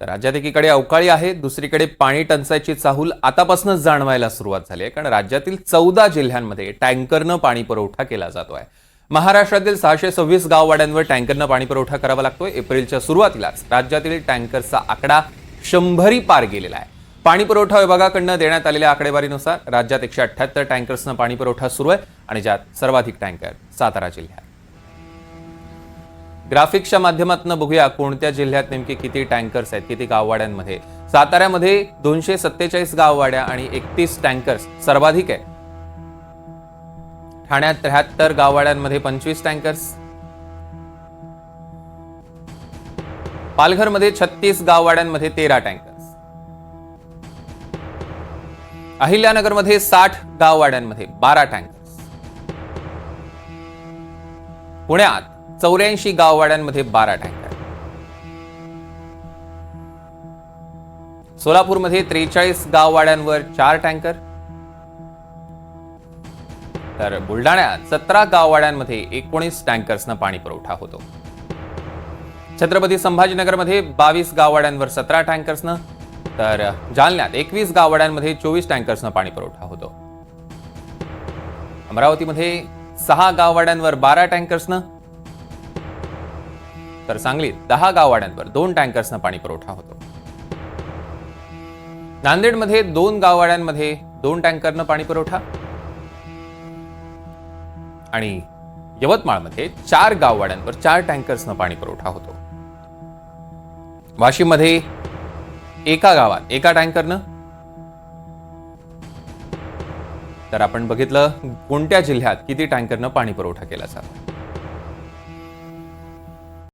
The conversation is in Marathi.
तर राज्यात एकीकडे अवकाळी आहे दुसरीकडे पाणी टंचाईची चाहूल आतापासूनच जाणवायला सुरुवात झाली आहे. कारण राज्यातील चौदा जिल्ह्यांमध्ये टँकरनं पाणी पुरवठा केला जातो आहे महाराष्ट्रातील सहाशे सव्वीस गाववाड्यांवर टँकरनं पाणी पुरवठा करावा लागतोय. एप्रिलच्या सुरुवातीलाच राज्यातील टँकरचा आकडा शंभरी पार गेलेला आहे. पाणी पुरवठा विभागाकडनं देण्यात आलेल्या आकडेवारीनुसार राज्यात एकशे अठ्ठ्याहत्तर टँकर्सनं पाणी पुरवठा सुरू आहे आणि ज्यात सर्वाधिक टँकर सातारा जिल्ह्यात. ग्राफिक्सच्या माध्यमातून बघूया कोणत्या जिल्ह्यात नेमके किती टँकर्स आहेत किती गाववाड्यांमध्ये. साताऱ्यामध्ये दोनशे सत्तेचाळीस गाववाड्या आणि एकतीस टँकर्स सर्वाधिक आहे ठाण्यात त्र्याहत्तर गाववाड्यांमध्ये पंचवीस टँकर्स. पालघरमध्ये छत्तीस गाववाड्यांमध्ये तेरा टँकर्स. अहिल्यानगरमध्ये साठ गाववाड्यांमध्ये बारा टँकर्स. पुण्यात चौऱ्याऐंशी गाववाड्यांमध्ये बारा टँकर. सोलापूरमध्ये त्रेचाळीस गाववाड्यांवर चार टँकर. तर बुलढाण्यात सतरा गाववाड्यांमध्ये एकोणीस टँकर्सनं पाणी पुरवठा होतो. छत्रपती संभाजीनगरमध्ये बावीस गाववाड्यांवर सतरा टँकर्सनं तर जालन्यात एकवीस गाववाड्यांमध्ये चोवीस टँकर्सनं पाणी पुरवठा होतो. अमरावतीमध्ये सहा गाववाड्यांवर बारा टँकर्सनं तर सांगलीत दहा गाववाड्यांवर दोन टँकर्सनं पाणी पुरवठा होतो. नांदेडमध्ये दोन गाववाड्यांमध्ये दोन टँकरनं पाणी पुरवठा. आणि यवतमाळमध्ये चार गाववाड्यांवर चार टँकर्सनं पाणी पुरवठा होतो. वाशिममध्ये एका गावात एका टँकरनं. तर आपण बघितलं कोणत्या जिल्ह्यात किती टँकरनं पाणी पुरवठा केला जातो.